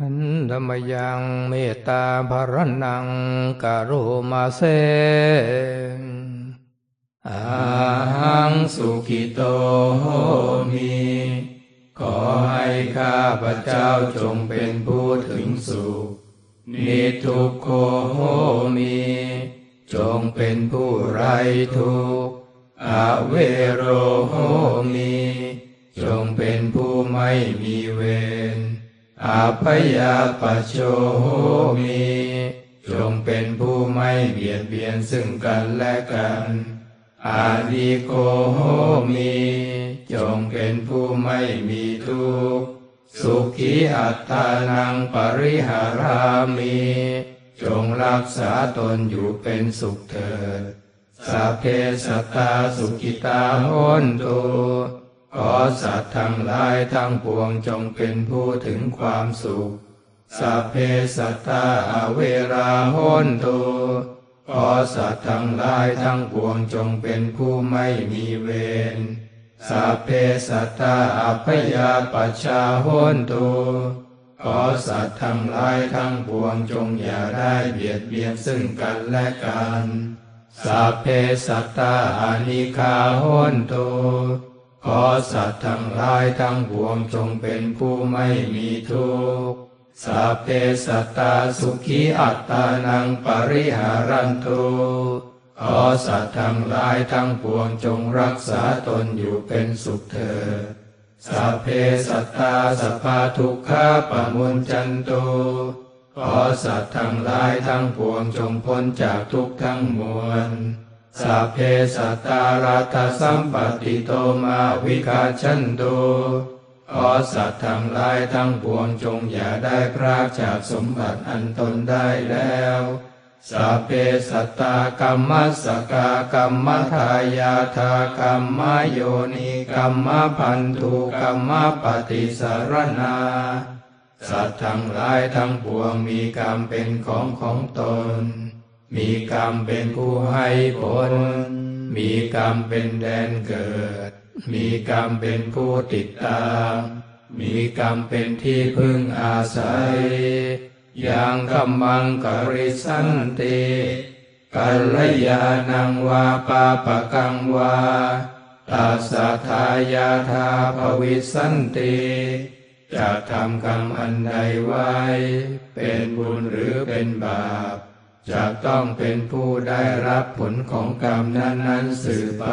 หันธรรมยังเมตตาภรนังกโรมาเซอาหังสุขิโตโหมิ ขอให้ข้าพระเจ้าจงเป็นผู้ถึงสุข นิทุกโคโหมิ จงเป็นผู้ไร้ทุกข์อเวโรโหมิ จงเป็นผู้ไม่มีเวร อาพยาปโชโหมิจงเป็นผู้ไม่เบียดเบียนซึ่งกันและกันอาดิโกโหมิจงเป็นผู้ไม่มีทุกข์ สุขีอัตตานังปริหารามิจงรักษาตนอยู่เป็นสุขเถิดสัพเพสัตตาสุขิตาโหนตุ ขอสัตว์ทั้งหลายทั้งปวงจงเป็นผู้ถึงความสุข สัพเพสัตตาอเวราโหนตุขอสัตว์ทั้งหลายทั้งปวงจงเป็นผู้ไม่มีเวร สัพเพสัตตาอัพยาปัชชาโหนตุขอสัตว์ทั้งหลายทั้งปวงจงอย่าได้เบียดเบียนซึ่งกันและกัน สัพเพสัตตาอนิคาโหนตุ ขอสัตว์ทั้งหลายทั้งปวงจงเป็นผู้ไม่มีทุกข์สัพเพสัตตาสุขีอัตตานังปริหารันตุขอสัตว์ทั้งหลายทั้งปวงจงรักษาตนอยู่เป็นสุขเถิดสัพเพสัตตาสัพพาทุกขาปะมุนจันตุขอสัตว์ทั้งหลายทั้งปวงจงพ้นจากทุกข์ทั้งมวล สัพเพสัตตาราตสัมปติโตมาวิกาชันตุขอสัตว์ทั้งหลายทั้งปวงจงอย่าได้พรากจากสมบัติอันตนได้แล้วสัพเพสัตตากรรมสกากรรมทายาทากรรมโยนิกรรมพันธุกรรมปฏิสารนา สัตว์ทั้งหลายทั้งปวงมีกรรมเป็นของของตน มีกรรมเป็นผู้ให้ผล มีกรรมเป็นแดนเกิด มีกรรมเป็นผู้ติดตาม มีกรรมเป็นที่พึ่งอาศัย ยังกัมมังกริสันติกัลยาณังวาปาปะกังวาตัสะทายาทาภวิสันติจะทำกรรมอันใดไว้ เป็นบุญหรือเป็นบาป จะต้องเป็นผู้ได้รับผลของกรรมนั้น ๆ สืบไป